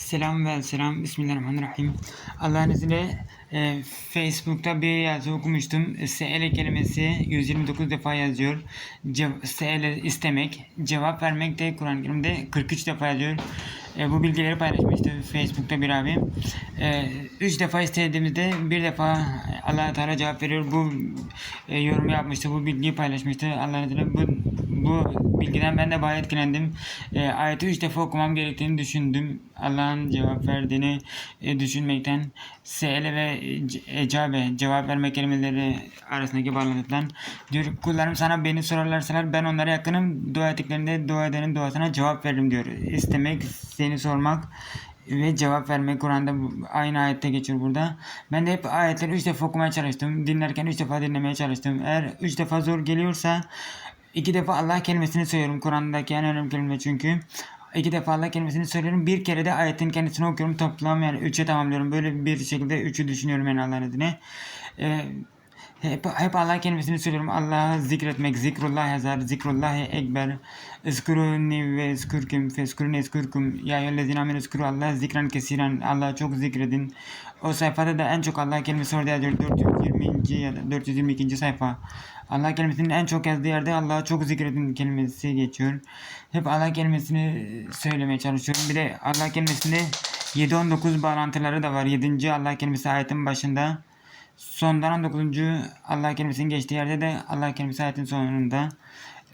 Selam ve selam. Bismillahirrahmanirrahim. Allah'ın izniyle e, Facebook'ta bir yazı okumuştum. SL kelimesi 129 defa yazıyor. Ce- SL istemek, cevap vermek de Kur'an-ı Kerim'de 43 defa yazıyor. E, bu bilgileri paylaşmıştı Facebook'ta bir abi. E, üç defa istediğimizde bir defa allah Teala cevap veriyor. Bu e, yorumu yapmıştı, bu bilgiyi paylaşmıştı. Allah'ın izniyle bu, bu bilgiden ben de bayağı etkilendim. E, ayeti üç defa okumam gerektiğini düşündüm. Allah'ın cevap verdiğini e, düşünmekten se'ele ve ecabe cevap verme kelimeleri arasındaki bağlantıdan diyor kullarım sana beni sorarlarsalar ben onlara yakınım dua ettiklerinde dua edenin duasına cevap veririm diyor. İstemek, seni sormak ve cevap vermek Kur'an'da aynı ayette geçiyor burada. Ben de hep ayetleri üç defa okumaya çalıştım. Dinlerken üç defa dinlemeye çalıştım. Eğer üç defa zor geliyorsa iki defa Allah kelimesini söylüyorum. Kur'an'daki en önemli kelime çünkü. İki defa Allah kelimesini söylüyorum. Bir kere de ayetin kendisini okuyorum. Toplam yani üçe tamamlıyorum. Böyle bir şekilde üçü düşünüyorum yani Allah'ın izniyle. Ee, hep, hep Allah kelimesini söylüyorum. Allah'ı zikretmek, zikrullah yazar, zikrullahi ekber. Iskuruni ve iskurkum, feskuruni iskurkum. Ya eyyühellezine amenu iskuru Allah zikran kesiren. Allah'ı çok zikredin. O sayfada da en çok Allah kelimesi orada yazıyor. 420. ya da 422. sayfa. Allah kelimesinin en çok yazdığı yerde Allah'ı çok zikredin kelimesi geçiyor. Hep Allah kelimesini söylemeye çalışıyorum. Bir de Allah kelimesinde 7-19 bağlantıları da var. 7. Allah kelimesi ayetin başında. Sondan 19. Allah kelimesinin geçtiği yerde de Allah kelimesi ayetin sonunda.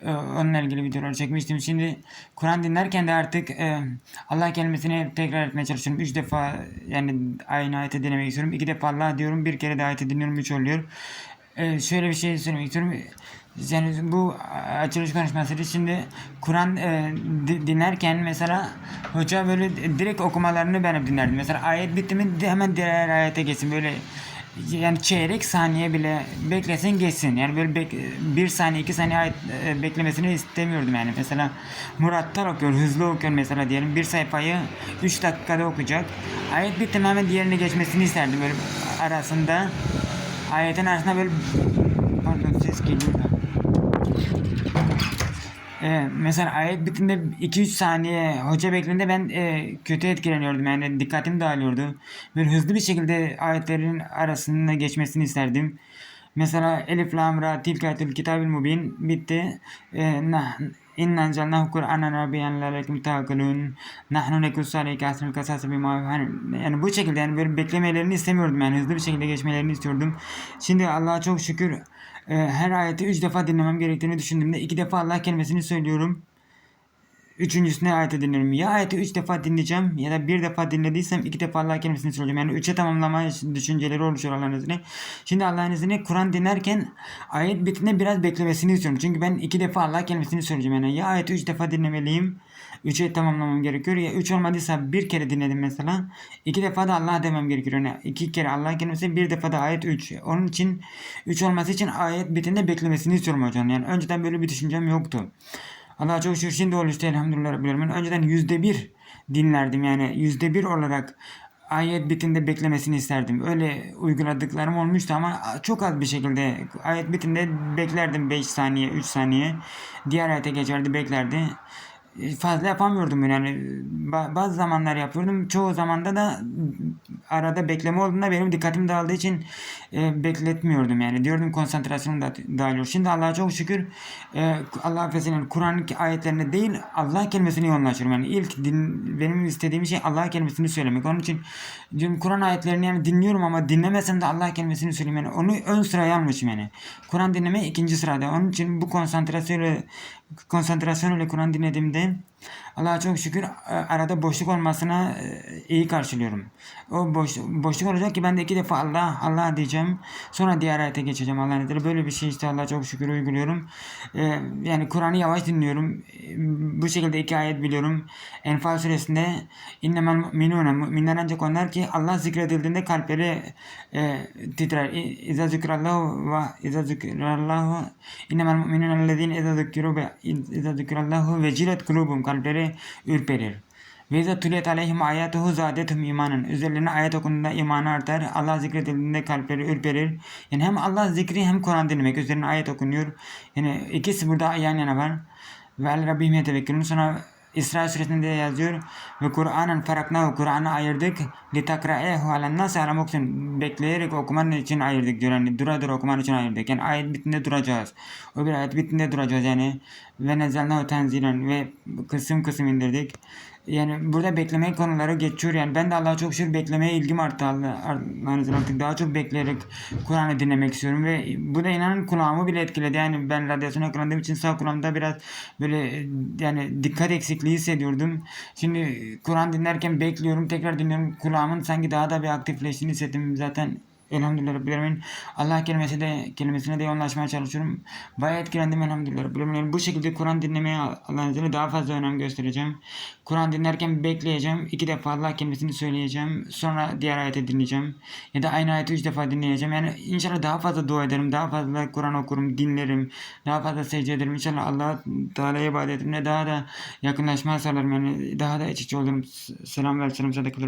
Ee, Onunla ilgili videolar çekmiştim. Şimdi Kur'an dinlerken de artık e, Allah kelimesini tekrar etmeye çalışıyorum. Üç defa yani aynı ayeti dinlemek istiyorum. İki defa Allah diyorum. Bir kere de ayeti dinliyorum. Üç oluyor. Ee, şöyle bir şey söylemek istiyorum. Yani bu açılış konuşması şimdi Kur'an e, di- dinlerken mesela hoca böyle direkt okumalarını ben hep dinlerdim. Mesela ayet bitti mi hemen diğer ayete geçsin böyle yani çeyrek saniye bile beklesin geçsin. Yani böyle bek- bir saniye iki saniye e, beklemesini istemiyordum yani. Mesela Murattar okuyor, hızlı okuyor mesela diyelim. Bir sayfayı 3 dakikada okuyacak. Ayet bitti mi hemen diğerine geçmesini isterdim böyle arasında. Ayetin arasında böyle pardon ses geliyor Ee, mesela ayet bittiğinde 2-3 saniye hoca beklediğinde ben e, kötü etkileniyordum yani dikkatim dağılıyordu. Böyle hızlı bir şekilde ayetlerin arasında geçmesini isterdim. Mesela Elif Lam Ra Tilkatül Kitabil Mubin bitti. Ee, nah, İnna enzelnahu Kur'anen Arabiyen lalekum ta'kılun. Nahnu nekussu aleyke asrul kasası bima hani, yani bu şekilde yani böyle beklemelerini istemiyordum yani hızlı bir şekilde geçmelerini istiyordum. Şimdi Allah'a çok şükür e, her ayeti 3 defa dinlemem gerektiğini düşündüğümde 2 defa Allah kelimesini söylüyorum. Üçüncüsüne ayeti dinliyorum. Ya ayeti üç defa dinleyeceğim ya da bir defa dinlediysem iki defa Allah kelimesini söyleyeceğim. Yani üçe tamamlama düşünceleri oluşuyor Allah'ın izniyle. Şimdi Allah'ın izniyle Kur'an dinlerken ayet bittiğinde biraz beklemesini istiyorum. Çünkü ben iki defa Allah kelimesini söyleyeceğim. Yani ya ayeti üç defa dinlemeliyim. Üçe tamamlamam gerekiyor. Ya üç olmadıysa bir kere dinledim mesela. iki defa da Allah demem gerekiyor. Yani iki kere Allah kelimesi bir defa da ayet üç. Onun için üç olması için ayet bittiğinde beklemesini istiyorum hocam. Yani önceden böyle bir düşüncem yoktu. Allah'a çok şükür şimdi oluştu elhamdülillah Rabbil Alemin. Önceden yüzde bir dinlerdim yani yüzde bir olarak ayet bitinde beklemesini isterdim. Öyle uyguladıklarım olmuştu ama çok az bir şekilde ayet bitinde beklerdim 5 saniye 3 saniye. Diğer ayete geçerdi beklerdi. Fazla yapamıyordum yani Ba- bazı zamanlar yapıyordum. Çoğu zamanda da arada bekleme olduğunda benim dikkatim dağıldığı için e, bekletmiyordum yani. Diyordum konsantrasyonum da dağılıyor. Şimdi Allah'a çok şükür e, Allah affetsin Kur'an ayetlerine değil Allah kelimesini yoğunlaşıyorum. Yani ilk din, benim istediğim şey Allah kelimesini söylemek. Onun için diyorum Kur'an ayetlerini yani dinliyorum ama dinlemesem de Allah kelimesini söyleyeyim. Yani onu ön sıraya almışım yani. Kur'an dinleme ikinci sırada. Onun için bu konsantrasyonla konsantrasyon ile Kur'an dinlediğimde Allah'a çok şükür e, arada boşluk olmasına e, iyi karşılıyorum. O boş, boşluk olacak ki ben de iki defa Allah Allah diyeceğim. Sonra diğer ayete geçeceğim Allah'ın izniyle. Böyle bir şey işte Allah'a çok şükür uyguluyorum. E, yani Kur'an'ı yavaş dinliyorum. Bu şekilde iki ayet biliyorum. Enfal suresinde innemel mu'minune müminler ancak onlar ki Allah zikredildiğinde kalpleri e, titrer. İza zikrallahu ve iza zikrallahu innemel mu'minune ellezine iza zikru ve zikrallahu vecilet kulubum kalpleri ürperir. Ve izâ tuliyet aleyhim ayatuhu zâdethum imanen. Üzerlerine ayet okunduğunda imanı artar. Allah zikredildiğinde kalpleri ürperir. Yani hem Allah zikri hem Kur'an dinlemek. Üzerine ayet okunuyor. Yani ikisi burada yan yana var. Ve el Rabbim yetevekkülün. Sonra İsra suresinde yazıyor. Ve Kur'an'ın faraknahu Kur'an'ı ayırdık. Litakra'ehu alen nas aramak için bekleyerek okuman için ayırdık diyor. Yani dura dura okuman için ayırdık. Yani ayet bittiğinde duracağız. O bir ayet bittiğinde duracağız yani. Ve nezelnahu tenzilen. Ve kısım kısım indirdik yani burada bekleme konuları geçiyor. Yani ben de Allah'a çok şükür beklemeye ilgim arttı Allah Allah'ın izniyle artık. Daha çok bekleyerek Kur'an'ı dinlemek istiyorum ve bu da inanın kulağımı bile etkiledi. Yani ben radyasyona yakalandığım için sağ kulağımda biraz böyle yani dikkat eksikliği hissediyordum. Şimdi Kur'an dinlerken bekliyorum tekrar dinliyorum. Kulağımın sanki daha da bir aktifleştiğini hissettim. Zaten Elhamdülillah Rabbil Alemin. Allah kelimesi de kelimesine de yoğunlaşmaya çalışıyorum. Bayağı etkilendim elhamdülillah Rabbil Alemin. Bu şekilde Kur'an dinlemeye Allah'ın izniyle daha fazla önem göstereceğim. Kur'an dinlerken bekleyeceğim. iki defa Allah kelimesini söyleyeceğim. Sonra diğer ayeti dinleyeceğim. Ya da aynı ayeti üç defa dinleyeceğim. Yani inşallah daha fazla dua ederim. Daha fazla Kur'an okurum, dinlerim. Daha fazla secde ederim. İnşallah Allah Teala ibadetimle daha da yakınlaşmaya sağlarım. Yani daha da iç içe olurum. Selam ve selam sadakalar.